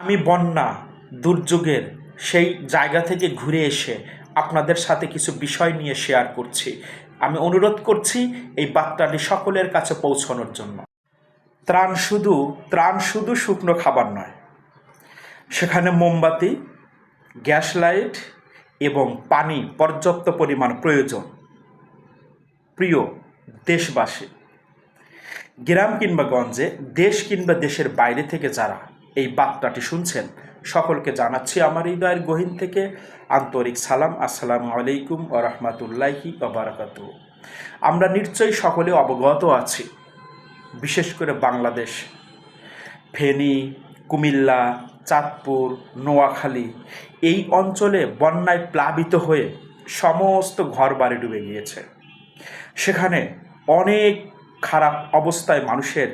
আমি বন্যা, দুর্যোগের সেই জায়গা থেকে ঘুরে এসে আপনাদের সাথে কিছু বিষয় নিয়ে শেয়ার করছি। আমি অনুরোধ করছি এই বার্তাটি সকলের কাছে পৌঁছানোর জন্য। ত্রাণ শুধু ত্রাণ শুধু শুকনো খাবার নয়। সেখানে মোমবাতি, গ্যাস লাইট এবং পানি পর্যাপ্ত পরিমাণ প্রয়োজন। প্রিয় দেশবাসী, গ্রাম কিংবা গঞ্জে, দেশ কিংবা দেশের বাইরে থেকে যারা এই বার্তাটি শুনছেন। সকলকে জানাচ্ছি আমার হৃদয়ের গহীন থেকে আন্তরিক সালাম, আসসালামু আলাইকুম ও রহমতুল্লাহি ওবরাকাত আমরা নিশ্চয়ই সকলে অবগত আছি, বিশেষ করে বাংলাদেশ। ফেনী, কুমিল্লা, চাঁদপুর, নোয়াখালী এই অঞ্চলে বন্যায় প্লাবিত হয়ে সমস্ত ঘরবাড়ি ডুবে গিয়েছে। সেখানে অনেক খারাপ অবস্থায় মানুষের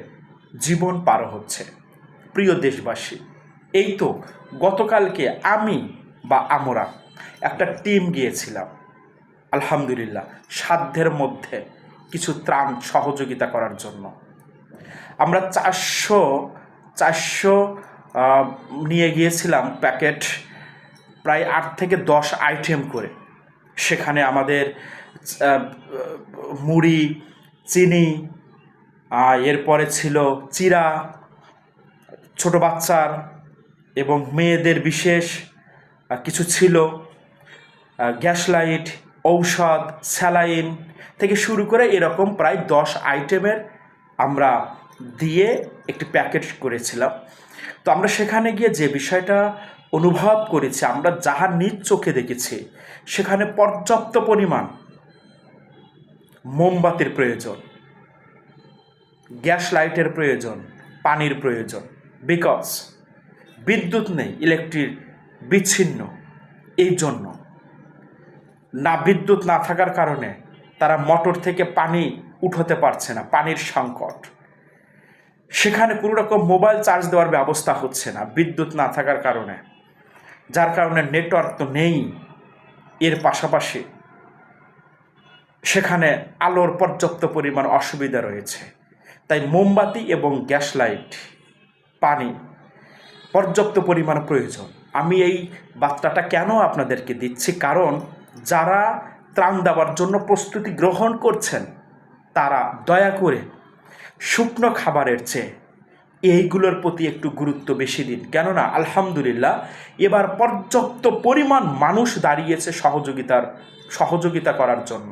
জীবন পার হচ্ছে। প্রিয় দেশবাসী, এই তো গতকালকে আমি বা আমরা একটা টিম গিয়েছিলাম। আলহামদুলিল্লাহ, সাধ্যের মধ্যে কিছু ত্রাণ সহযোগিতা করার জন্য। আমরা চারশো চারশো নিয়ে গিয়েছিলাম প্যাকেট, প্রায় আট থেকে দশ আইটেম করে। সেখানে আমাদের মুড়ি, চিনি এরপরে ছিল চিরা ছোট বাচ্চার এবং মেয়েদের বিশেষ কিছু ছিল। গ্যাস লাইট, ঔষধ, স্যালাইন থেকে শুরু করে এরকম প্রায় দশ আইটেমের আমরা দিয়ে একটি প্যাকেট করেছিলাম। তো আমরা সেখানে গিয়ে যে বিষয়টা অনুভব করেছি, আমরা যাহা নিজ চোখে দেখেছি, সেখানে পর্যাপ্ত পরিমাণ মোমবাতির প্রয়োজন, গ্যাস লাইটের প্রয়োজন, পানির প্রয়োজন বিকজ বিদ্যুৎ নেই ইলেকট্রিক বিচ্ছিন্ন, এই জন্য। না বিদ্যুৎ না থাকার কারণে তারা মোটর থেকে পানি উঠাতে পারছে না, পানির সংকট। সেখানে কোনো রকম মোবাইল চার্জ দেওয়ার ব্যবস্থা হচ্ছে না, বিদ্যুৎ না থাকার কারণে। যার কারণে নেটওয়ার্ক তো নেই। এর পাশাপাশি সেখানে আলোর পর্যাপ্ত পরিমাণ অসুবিধা রয়েছে। তাই মোমবাতি এবং গ্যাস লাইট পানি, পর্যাপ্ত পরিমাণ প্রয়োজন। আমি এই বার্তাটা কেন আপনাদেরকে দিচ্ছি? কারণ যারা ত্রাণ দেওয়ার জন্য প্রস্তুতি গ্রহণ করছেন, তারা দয়া করে শুকনো খাবারের চেয়ে এইগুলোর প্রতি একটু গুরুত্ব বেশি দিন। কেননা, আলহামদুলিল্লাহ, এবার পর্যাপ্ত পরিমাণ মানুষ দাঁড়িয়েছে সহযোগিতার, সহযোগিতা করার জন্য।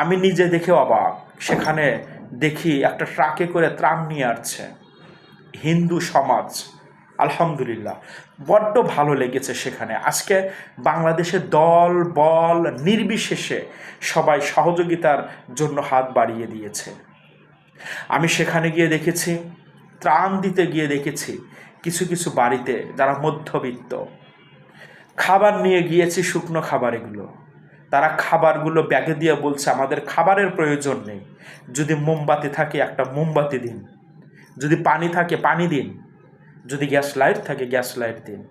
আমি নিজে দেখে অবাক। সেখানে দেখি একটা ট্রাকে করে ত্রাণ নিয়ে আসছে। হিন্দু সমাজ। আলহামদুলিল্লাহ। বড্ড ভালো লেগেছে সেখানে। আজকে বাংলাদেশের দল, বল নির্বিশেষে সবাই সহযোগিতার জন্য হাত বাড়িয়ে দিয়েছে। আমি সেখানে গিয়ে দেখেছি, ত্রাণ দিতে গিয়ে দেখেছি কিছু কিছু বাড়িতে যারা মধ্যবিত্ত। খাবার নিয়ে গিয়েছি শুকনো খাবার এগুলো। তারা খাবারগুলো ব্যাগে দিয়ে বলছে, আমাদের খাবারের প্রয়োজন নেই। যদি মোমবাতি থাকে, একটা মোমবাতি দিন। যদি পানি থাকে, পানি দিন। যদি গ্যাস লাইট থাকে, গ্যাস লাইট দিন।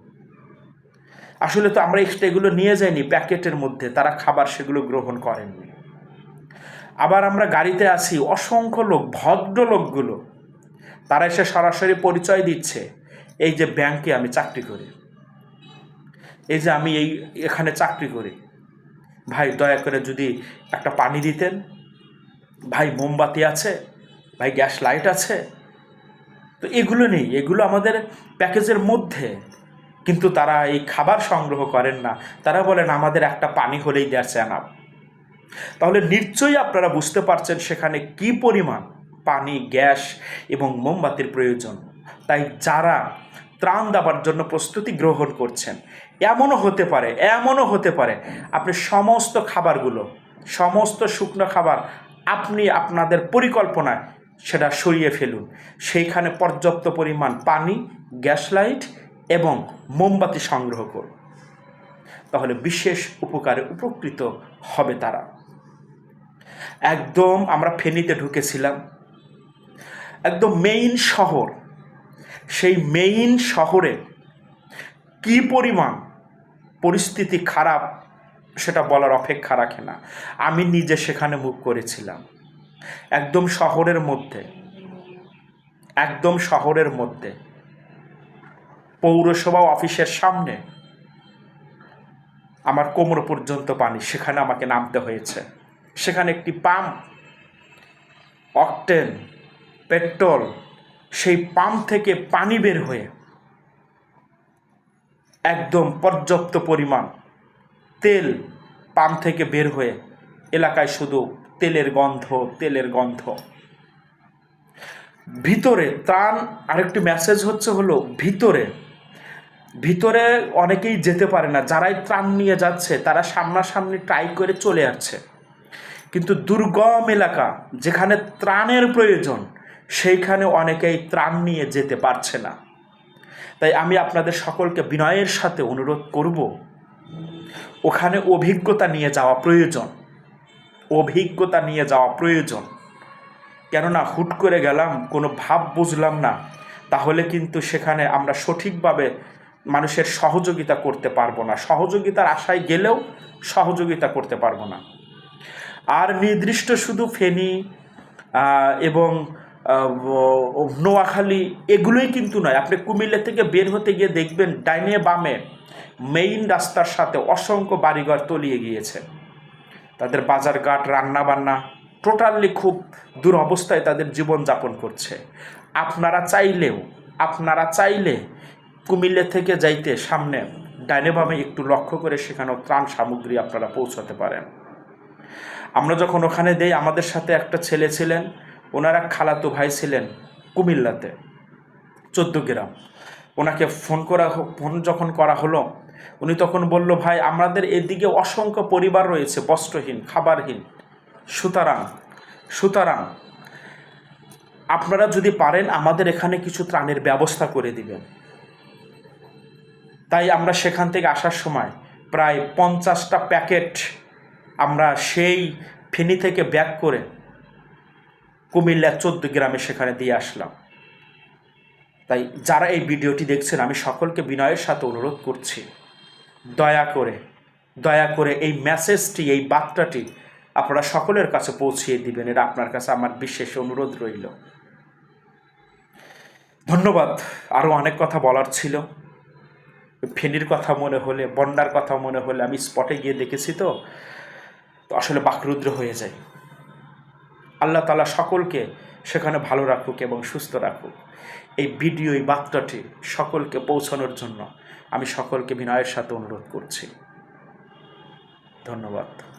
আসলে তো আমরা এক্সট্রা এগুলো নিয়ে যাইনি প্যাকেটের মধ্যে, তারা খাবার সেগুলো গ্রহণ করেননি। আবার আমরা গাড়িতে আছি, অসংখ্য লোক ভদ্র লোকগুলো তারা এসে সরাসরি পরিচয় দিচ্ছে, এই যে ব্যাংকে আমি চাকরি করি। এই যে আমি এই, এখানে চাকরি করি। ভাই, দয়া করে যদি একটা পানি দিতেন। ভাই, মোমবাতি আছে। ভাই, গ্যাস লাইট আছে। তো এগুলো নেই, এগুলো আমাদের প্যাকেজের মধ্যে। কিন্তু তারা এই খাবার সংগ্রহ করেন না। তারা বলেন, আমাদের একটা পানি হলেই দ্যাটস অ্যানাফ তাহলে নিশ্চয়ই আপনারা বুঝতে পারছেন সেখানে কি পরিমাণ পানি, গ্যাস এবং মোমবাতির প্রয়োজন। তাই যারা ত্রাণ দেওয়ার জন্য প্রস্তুতি গ্রহণ করছেন, এমনও হতে পারে, এমনও হতে পারে, আপনি সমস্ত খাবারগুলো, সমস্ত শুকনো খাবার আপনি আপনাদের পরিকল্পনায় সেটা সরিয়ে ফেলুন। সেইখানে পর্যাপ্ত পরিমাণ পানি, গ্যাস লাইট এবং মোমবাতি সংগ্রহ করুন। তাহলে বিশেষ উপকারে উপকৃত হবে তারা। একদম আমরা ফেনীতে ঢুকেছিলাম। একদম মেইন শহর। সেই মেইন শহরে কি পরিমাণ পরিস্থিতি খারাপ সেটা বলার অপেক্ষা রাখে না। আমি নিজে সেখানে মুখ করেছিলাম। একদম শহরের মধ্যে। একদম শহরের মধ্যে। পৌরসভা অফিসের সামনে আমার কোমর পর্যন্ত পানি, সেখানে আমাকে নামতে হয়েছে। সেখানে একটি পাম্প, অকটেন, পেট্রোল, সেই পাম্প থেকে পানি বের হয়ে একদম পর্যাপ্ত পরিমাণ তেল পাম্প থেকে বের হয়ে এলাকায় শুধু তেলের গন্ধ তেলের গন্ধ। ভিতরে, ত্রাণ, আরেকটি মেসেজ হচ্ছে হলো, ভিতরে। ভিতরে অনেকেই যেতে পারে না। যারাই ত্রাণ নিয়ে যাচ্ছে, তারা সামনাসামনি ট্রাই করে চলে আসছে। কিন্তু দুর্গম এলাকা, যেখানে ত্রাণের প্রয়োজন, সেইখানে অনেকেই ত্রাণ নিয়ে যেতে পারছে না। তাই আমি আপনাদের সকলকে বিনয়ের সাথে অনুরোধ করব, ওখানে অভিজ্ঞতা নিয়ে যাওয়া প্রয়োজন। অভিজ্ঞতা নিয়ে যাওয়া প্রয়োজন। কেননা হুট করে গেলাম, কোনো ভাব বুঝলাম না। তাহলে কিন্তু সেখানে আমরা সঠিকভাবে মানুষের সহযোগিতা করতে পারব না। সহযোগিতার আশায় গেলেও সহযোগিতা করতে পারব না। আর নির্দিষ্ট শুধু ফেনী এবং নোয়াখালী এগুলোই কিন্তু নয়। আপনি কুমিল্লা থেকে বের হতে গিয়ে দেখবেন ডাইনে বামে মেইন রাস্তার সাথে অসংখ্য বাড়িঘর তলিয়ে গিয়েছে। তাদের বাজারঘাট, রান্নাবান্না টোটালি খুব দুরবস্থায় তাদের জীবনযাপন করছে। আপনারা চাইলেও, আপনারা চাইলে কুমিল্লা থেকে যাইতে সামনে ডাইনে বামে একটু লক্ষ্য করে সেখানেও ত্রাণ সামগ্রী আপনারা পৌঁছাতে পারেন। আমরা যখন ওখানে দেই, আমাদের সাথে একটা ছেলে ছিলেন, ওনারা খালাতো ভাই ছিলেন কুমিল্লাতে, চোদ্দ গ্রাম। ওনাকে ফোন করা ফোন যখন করা হলো উনি তখন বলল, ভাই, আমাদের এদিকে অসংখ্য পরিবার রয়েছে, বস্ত্রহীন, খাবারহীন। সুতরাং সুতরাং আপনারা যদি পারেন আমাদের এখানে কিছু ত্রাণের ব্যবস্থা করে দিবেন। তাই আমরা সেখান থেকে আসার সময় প্রায় পঞ্চাশটা প্যাকেট আমরা সেই ফেনি থেকে ব্যাক করে কুমিল্লা চোদ্দ গ্রামে সেখানে দিয়ে আসলাম। তাই যারা এই ভিডিওটি দেখছেন, আমি সকলকে বিনয়ের সাথে অনুরোধ করছি। দয়া করে দয়া করে এই মেসেজটি এই বার্তাটি আপনারা সকলের কাছে পৌঁছিয়ে দিবেন। এটা আপনার কাছে আমার বিশেষ অনুরোধ রইল। ধন্যবাদ। আরও অনেক কথা বলার ছিল। ফেনীর কথা মনে হলে, বন্যার কথা মনে হলে আমি স্পটে গিয়ে দেখেছি তো। তো আসলে বাকরুদ্র হয়ে যায় আল্লাহ তালা সকলকে সেখানে ভালো রাখুক এবং সুস্থ রাখুক। এই ভিডিও এই বার্তাটি সকলকে পৌঁছানোর জন্য আমি সকলকে বিনয়ের সাথে অনুরোধ করছি। ধন্যবাদ।